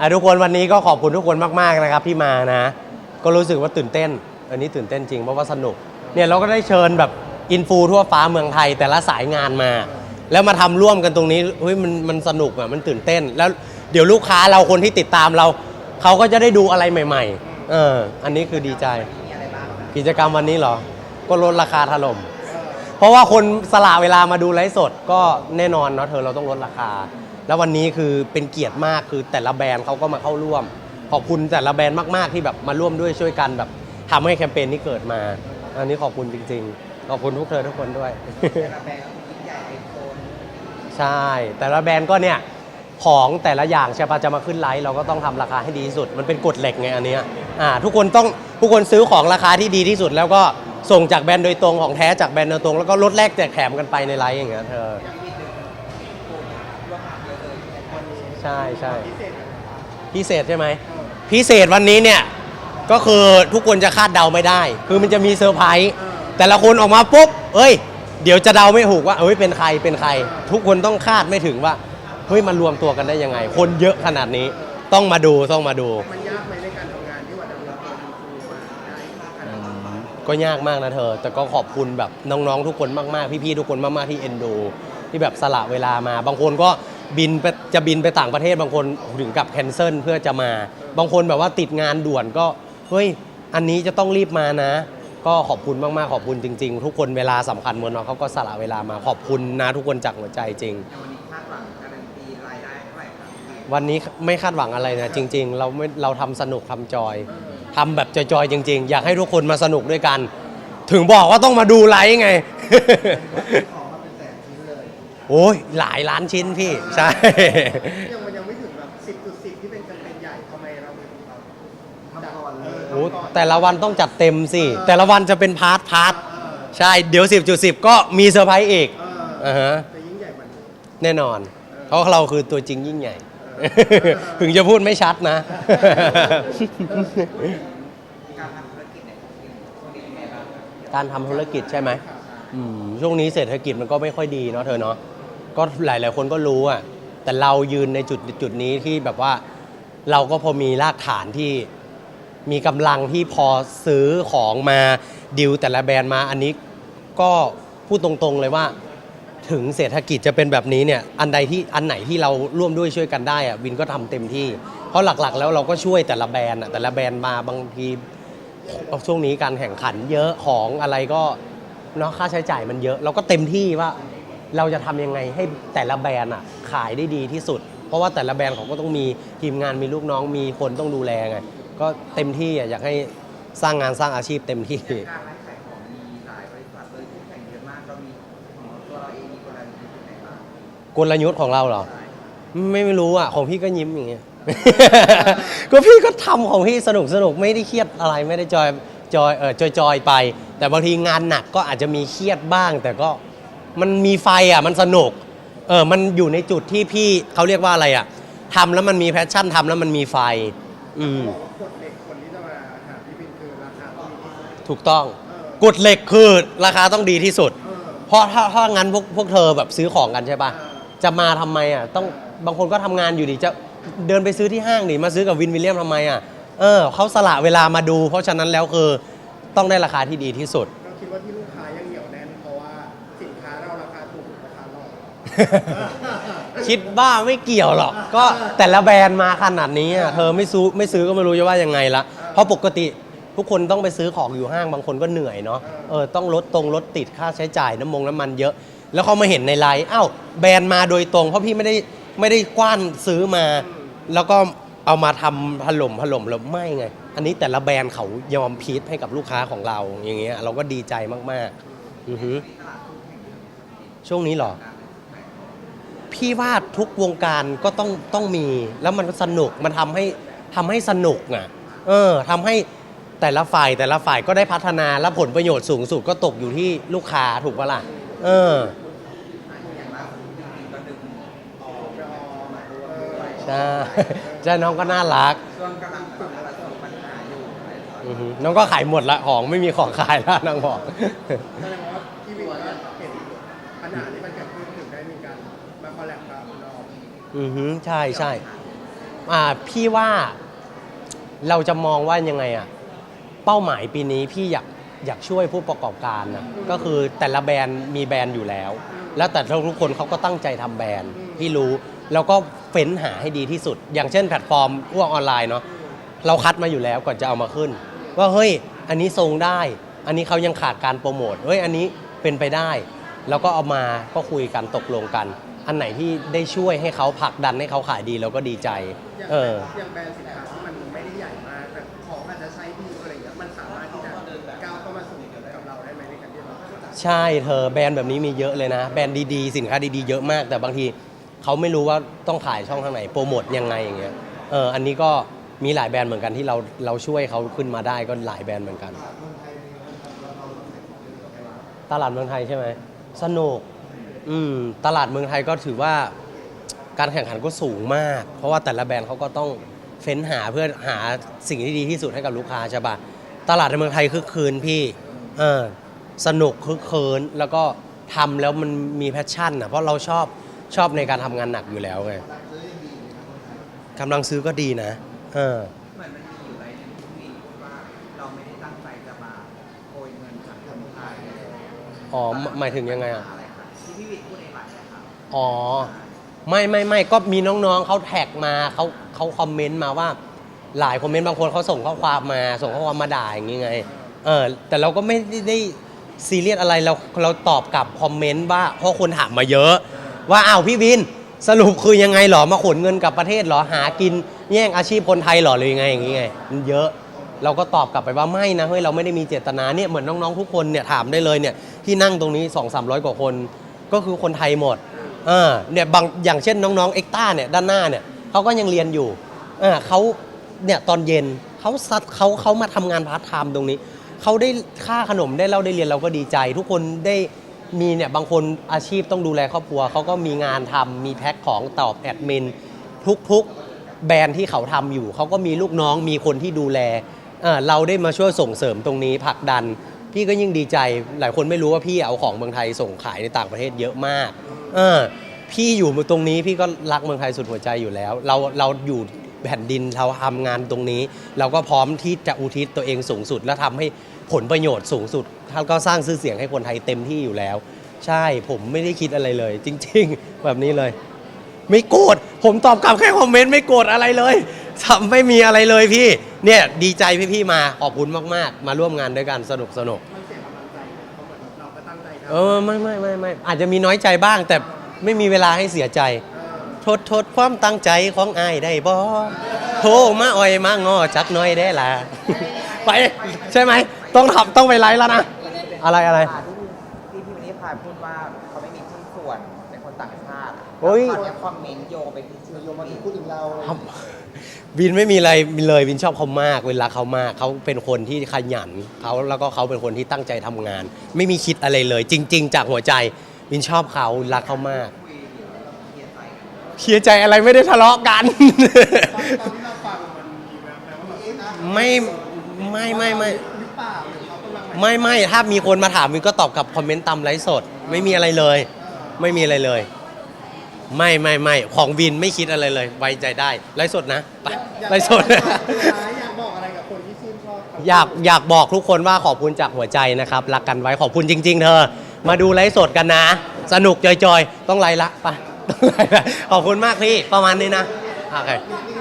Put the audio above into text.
อะทุกคนวันนี้ก็ขอบคุณทุกคนมากๆนะครับที่มานะ ก็รู้สึกว่าตื่นเต้น อันนี้ตื่นเต้นจริงเพราะว่าสนุก เนี่ยเราก็ได้เชิญแบบอินฟูทั่วฟ้าเมืองไทยแต่ละสายงานมา แล้วมาทำร่วมกันตรงนี้เฮ้ยมันมันสนุกอะมันตื่นเต้น แล้วเดี๋ยวลูกค้าเราคนที่ติดตามเรา เขาก็จะได้ดูอะไรใหม่ ๆ เออ อันนี้คือดีใจ กิจกรรมวันนี้เหรอ ก็ลดราคาถล่มเพราะว่าคนสละเวลามาดูไลฟ์สดก็แน่นอนเนาะเธอเราต้องลดราคา แล้ววันนี้คือเป็นเกียรติมากคือแต่ละแบรนด์เขาก็มาเข้าร่วม ขอบคุณแต่ละแบรนด์มาก ๆ ที่แบบมาร่วมด้วยช่วยกันแบบทำให้แคมเปญนี้เกิดมา อันนี้ขอบคุณจริง ๆ ขอบคุณพวกเธอทุกคนด้วยใช่ แต่ละแบรนด์ก็เนี่ย ของแต่ละอย่างใช่ปะจะมาขึ้นไลฟ์เราก็ต้องทำราคาให้ดีที่สุด มันเป็นกฎเหล็กไงอันเนี้ยอ่าทุกคนต้องทุกคนซื้อของราคาที่ดีที่สุด แล้วก็ส่งจากแบรนด์โดยตรงของแท้จากแบรนด์โดยตรงแล้วก็ลดแลกแจกแถมกันไปในไลฟ์อย่างเงี้ยเธอ ใช่ใช่พิเศษใช่ไหมพิเศษวันนี้เนี่ยก็คือทุกคนจะคาดเดาไม่ได้ คือมันจะมีเซอร์ไพรส์แต่ละคนออกมาปุ๊บเอ้ย เดี๋ยวจะเดาไม่ถูกว่าเอ้ยเป็นใครเป็นใคร ทุกคนต้องคาดไม่ถึงว่าเฮ้ยมันรวมตัวกันได้ยังไง คนเยอะขนาดนี้ต้องมาดูต้องมาดูมันยากไหมในการทำงานที่ว่าจะมีคนดูมาได้ขนาดนั้นก็ยากมากนะเธอ แต่ก็ขอบคุณแบบน้องๆทุกคนมากๆพี่ๆทุกคนมากๆที่เอ็นดูที่แบบสละเวลามา บางคนก็ บินไปจะบินไปต่างประเทศบางคนถึงกับแคนเซิลเพื่อจะมา บางคนแบบว่าติดงานด่วนก็เฮ้ยอันนี้จะต้องรีบมานะ ก็ขอบคุณมากๆขอบคุณจริง ๆ ทุกคนเวลาสำคัญมดเนาเขาก็สละเวลามาขอบคุณนะทุกคนจากหัวใจจริง วันนี้ไม่คาดหวังอะไรนะจริง ๆ เราไม่เราทำสนุกทำจอยทำแบบจอยๆจริง ๆ อยากให้ทุกคนมาสนุกด้วยกัน ถึงบอกว่าต้องมาดูไลฟ์ไง โอ้ยหลายล้านชิ้นพี่ ใช่ ยังมันยังไม่ถึงแบบ10.10ที่เป็นแคมเปญใหญ่ทำไมเราไม่ทำทำก่อนเลยโอ้แต่ละวันต้องจัดเต็มสิ แต่ละวันจะเป็นพาร์ทพาร์ทใช่ เดี๋ยว 10.10 ก็มีเซอร์ไพรส์อีกเอออ่าฮะจะยิ่งใหญ่กว่านี้แน่นอน เพราะเราคือตัวจริงยิ่งใหญ่ ถึงจะพูดไม่ชัดนะ การทำธุรกิจใช่ไหม อืมช่วงนี้เศรษฐกิจมันก็ไม่ค่อยดีเนาะเธอเนาะ ก็หลาย ๆ คนก็รู้อะแต่เรายืนในจุดจุดนี้ที่แบบว่าเราก็พอมีรากฐานที่มีกำลังที่พอซื้อของมาดิวแต่ละแบรนด์มาอันนี้ก็พูดตรงๆเลยว่า ถึงเศรษฐกิจจะเป็นแบบนี้เนี่ยอันใดที่อันไหนที่เราร่วมด้วยช่วยกันได้อะวินก็ทำเต็มที่ เพราะหลักๆ แล้วเราก็ช่วยแต่ละแบรนด์อะแต่ละแบรนด์มาบางทีช่วงนี้การแข่งขันเยอะของอะไรก็เนาะค่าใช้จ่ายมันเยอะ เราก็เต็มที่ว่า เราจะทำยังไงให้แต่ละแบรนด์อะขายได้ดีที่สุด เพราะว่าแต่ละแบรนด์เขาก็ต้องมีทีมงานมีลูกน้องมีคนต้องดูแลไงก็เต็มที่อะอยากให้สร้างงานสร้างอาชีพเต็มที่ การไลฟ์ขายของมีหลายบริษัทเลยคู่แข่งเยอะมากเรามีของตัวเราเองมีกลยุทธ์ยังไงบ้างกลยุทธ์ของเราเหรอ ไม่ไม่รู้อะ ของพี่ก็ยิ้มอย่างเงี้ย ก็พี่ก็ทำของพี่สนุกสนุกไม่ได้เครียดอะไรไม่ได้จอยจอยเออจอยจอยไป แต่บางทีงานหนักก็อาจจะมีเครียดบ้าง แต่ก็ มันมีไฟอะมันสนุกเออมันอยู่ในจุดที่พี่เขาเรียกว่าอะไรอะทำแล้วมันมีแพชชั่นทำแล้วมันมีไฟ อืมกฎเหล็กคนที่จะมาหาพี่บินคือราคาต้องมีที่สุดถูกต้องกฎเหล็กคือราคาต้องดีที่สุด เออเพราะถ้าถ้างั้นพวกพวกเธอแบบซื้อของกันใช่ปะจะมาทำไมอะต้องบางคนก็ทำงานอยู่ดิจะเดินไปซื้อที่ห้างดิมาซื้อกับวินวิลเลียมทำไมอะเออเขาสละเวลามาดู เพราะฉะนั้นแล้วคือต้องได้ราคาที่ดีที่สุดคิดว่าที่ลูก คิดว่าไม่เกี่ยวหรอก ก็แต่ละแบรนด์มาขนาดนี้อะเธอไม่ซื้อไม่ซื้อก็ไม่รู้จะว่ายังไงละ เพราะปกติทุกคนต้องไปซื้อของอยู่ห้างบางคนก็เหนื่อยเนาะ เออต้องลดตรงลดติดค่าใช้จ่ายน้ำมงน้ำมันเยอะ แล้วเขามาเห็นในไลน์อ้าวแบรนด์มาโดยตรง เพราะพี่ไม่ได้ไม่ได้กว้านซื้อมา แล้วก็เอามาทำถล่มถล่มแล้วไม่ไง อันนี้แต่ละแบรนด์เขายอมพีทให้กับลูกค้าของเราอย่างเงี้ยเราก็ดีใจมากๆอือฮึช่วงนี้เหรอ พี่ว่าทุกวงการก็ต้องต้องมี แล้วมันสนุกมันทำให้ทำให้สนุกอะ เออทำให้แต่ละฝ่ายแต่ละฝ่ายก็ได้พัฒนาและผลประโยชน์สูงสุดก็ตกอยู่ที่ลูกค้าถูกปะล่ะเออ ใช่ใช่น้องก็น่ารัก ช่วงกำลังฝึกประสบปัญหาอยู่อะไรต่ออือฮึน้องก็ขายหมดละของไม่มีของขายแล้วนางบอกแสดงว่าพี่บินก็เห็นปัญหาที่มันเกิดขึ้นถึงได้มีการมาค อือฮึใช่ใช่อ่าพี่ว่าเราจะมองว่ายังไงอะเป้าหมายปีนี้พี่อยากอยากช่วยผู้ประกอบการนะก็คือแต่ละแบรนด์มีแบรนด์อยู่แล้ว แล้วแต่ทุกคนเขาก็ตั้งใจทำแบรนด์พี่รู้ แล้วก็เฟ้นหาให้ดีที่สุด อย่างเช่นแพลตฟอร์มพวกออนไลน์เนาะเราคัดมาอยู่แล้วก่อนจะเอามาขึ้น ว่าเฮ้ย อันนี้ทรงได้ อันนี้เขายังขาดการโปรโมทเฮ้ยอันนี้เป็นไปได้ แล้วก็เอามาก็คุยกันตกลงกัน อันไหนที่ได้ช่วยให้เขาผลักดันให้เขาขายดีเราก็ดีใจ อย่างเออ อย่างแบรนด์สินค้าที่มันไม่ได้ใหญ่มากแต่ของอาจจะใช้ดีอะไรอย่างเงี้ยมันสามารถที่จะก้าวเข้ามาสู่กับเราได้ไหมในการที่เราใช่เธอแบรนด์แบบนี้มีเยอะเลยนะ แบรนด์ดีๆ สินค้าดีๆ เยอะมาก แต่บางทีเขาไม่รู้ว่าต้องขายช่องทางไหนโปรโมทยังไงอย่างเงี้ยเอออันนี้ก็มีหลายแบรนด์เหมือนกันที่เราเราช่วยเขาขึ้นมาได้ก็หลายแบรนด์เหมือนกัน ตลาดเมืองไทยใช่ไหมสนุก อืมตลาดเมืองไทยก็ถือว่าการแข่งขันก็สูงมาก เพราะว่าแต่ละแบรนด์เขาก็ต้องเฟ้นหาเพื่อหาสิ่งที่ดีที่สุดให้กับลูกค้าใช่ปะตลาดในเมืองไทยคึกคืนพี่เออสนุกคึกคืนแล้วก็ทำแล้วมันมีแพชชั่นอะเพราะเราชอบชอบในการทำงานหนักอยู่แล้วไงกำลังซื้อก็ดีนะเออเหมือนมันมีอยู่ไรหนึ่งที่มีพูดว่าเราไม่ได้ตั้งใจจะมาโกยเงินจากคนไทยอ๋อหมหมายถึงยังไงอะอะไรครับ ที่พี่วิทย์พูดในไลฟ์นะครับ อ๋อ ไม่ไม่ไม่ก็มีน้องๆเขาแท็กมาเขาเขาคอมเมนต์มาว่า หลายคอมเมนต์บางคนเขาส่งข้อความมา ส่งข้อความมาด่าอย่างงี้ไง เออ แต่เราก็ไม่ได้ซีเรียสอะไรเราเราตอบกลับคอมเมนต์ว่าเพราะคนถามมาเยอะ ว่าอ้าวพี่วินสรุปคือยังไงหรอมาขนเงินกลับประเทศหรอหากิน แย่งอาชีพคนไทยหรอหรือยังไงอย่างงี้ไงมันเยอะ เราก็ตอบกลับไปว่าไม่นะเฮ้ยเราไม่ได้มีเจตนาเนี่ยเหมือนน้องๆทุกคนเนี่ยถามได้เลยเนี่ยที่นั่งตรงนี้2 3 0 0 กว่าคน ก็คือคนไทยหมดเออเนี่ยบางอย่างเช่นน้องๆเอ็กต้าเนี่ยด้านหน้าเนี่ยเขาก็ยังเรียนอยู่เออเขาเนี่ยตอนเย็นเขาซัดเขาเขามาทำงานพาร์ทไทม์ตรงนี้เขาได้ค่าขนมได้เราได้เรียนเราก็ดีใจ ทุกคนได้มีเนี่ยบางคนอาชีพต้องดูแลครอบครัวเขาก็มีงานทำมีแพ็คของตอบแอดมินทุกๆแบรนด์ที่เขาทำอยู่เขาก็มีลูกน้องมีคนที่ดูแลเราได้มาช่วยส่งเสริมตรงนี้ผลักดัน พี่ก็ยิ่งดีใจหลายคนไม่รู้ว่าพี่เอาของเมืองไทยส่งขายในต่างประเทศเยอะมากเออพี่อยู่ตรงนี้พี่ก็รักเมืองไทยสุดหัวใจอยู่แล้ว เราเราอยู่แผ่นดินเราทำงานตรงนี้ เราก็พร้อมที่จะอุทิศตัวเองสูงสุด และทำให้ผลประโยชน์สูงสุดท่านก็สร้างชื่อเสียงให้คนไทยเต็มที่อยู่แล้ว ใช่ผมไม่ได้คิดอะไรเลย จริง ๆ แบบนี้เลย ไม่โกรธผมตอบกลับแค่คอมเมนต์ไม่โกรธอะไรเลย ทำไม่มีอะไรเลยพี่ เนี่ยดีใจพี่ๆมาขอบคุณมากๆ มาร่วมงานด้วยกันสนุกสนุกมันเสียกำลังใจเพราะเหมือนเราก็ตั้งใจทำเออไม่ไม่ไม่ไม่อาจจะมีน้อยใจบ้าง แต่ไม่มีเวลาให้เสียใจโทษโทษความตั้งใจของอายได้บ่โทรมาอ่อยมางอจักหน้อยได้ล่ะ ไปใช่ไหมต้องทำต้องไปไลฟ์แล้วนะ อะไรอะไร วนเป็นคนต่างชาติอะโอ้ย ตอนนี้คอมเมนต์โยงไปที่ชื่อโยงมาถึงพูดถึงเราครับวินไม่มีอะไรเลยวินชอบเขามากเวลาเขามากเขาเป็นคนที่ขยันเขาแล้วก็เขาเป็นคนที่ตั้งใจทำงาน ไม่มีคิดอะไรเลย จริง ๆ จากหัวใจวินชอบเขารักเขามากคุยเดี๋ยวเราเคลียร์ใจกันเคลียร์ใจอะไรไม่ได้ทะเลาะกัน ตอนตอนที่เราฟังมันมีแววแววว่าแบบเอ๊ะนะไม่ไม่ไม่ไม่หรือเปล่าหรือเขากำลังไม่ไม่ถ้ามีคนมาถามวินก็ตอบกับคอมเมนต์ตามไลฟ์สด ไม่มีอะไรเลย ไม่มีอะไรเลย ไม่ไม่ไม่ของวินไม่คิดอะไรเลยไว้ใจได้ไลฟ์สดนะไปไลฟ์สด อยากบอกอะไรกับคนที่ชื่นชอบเขอยากอยากบอกทุกคนว่าขอบคุณจากหัวใจนะครับรักกันไว้ขอบคุณจริง ๆ เธอ มาดูไลฟ์สดกันนะ สนุกจอยๆ ต้องไลฟ์ละไปต้องไลฟ์ละขอบคุณมากพี่ประมาณนี้นะโอเค มี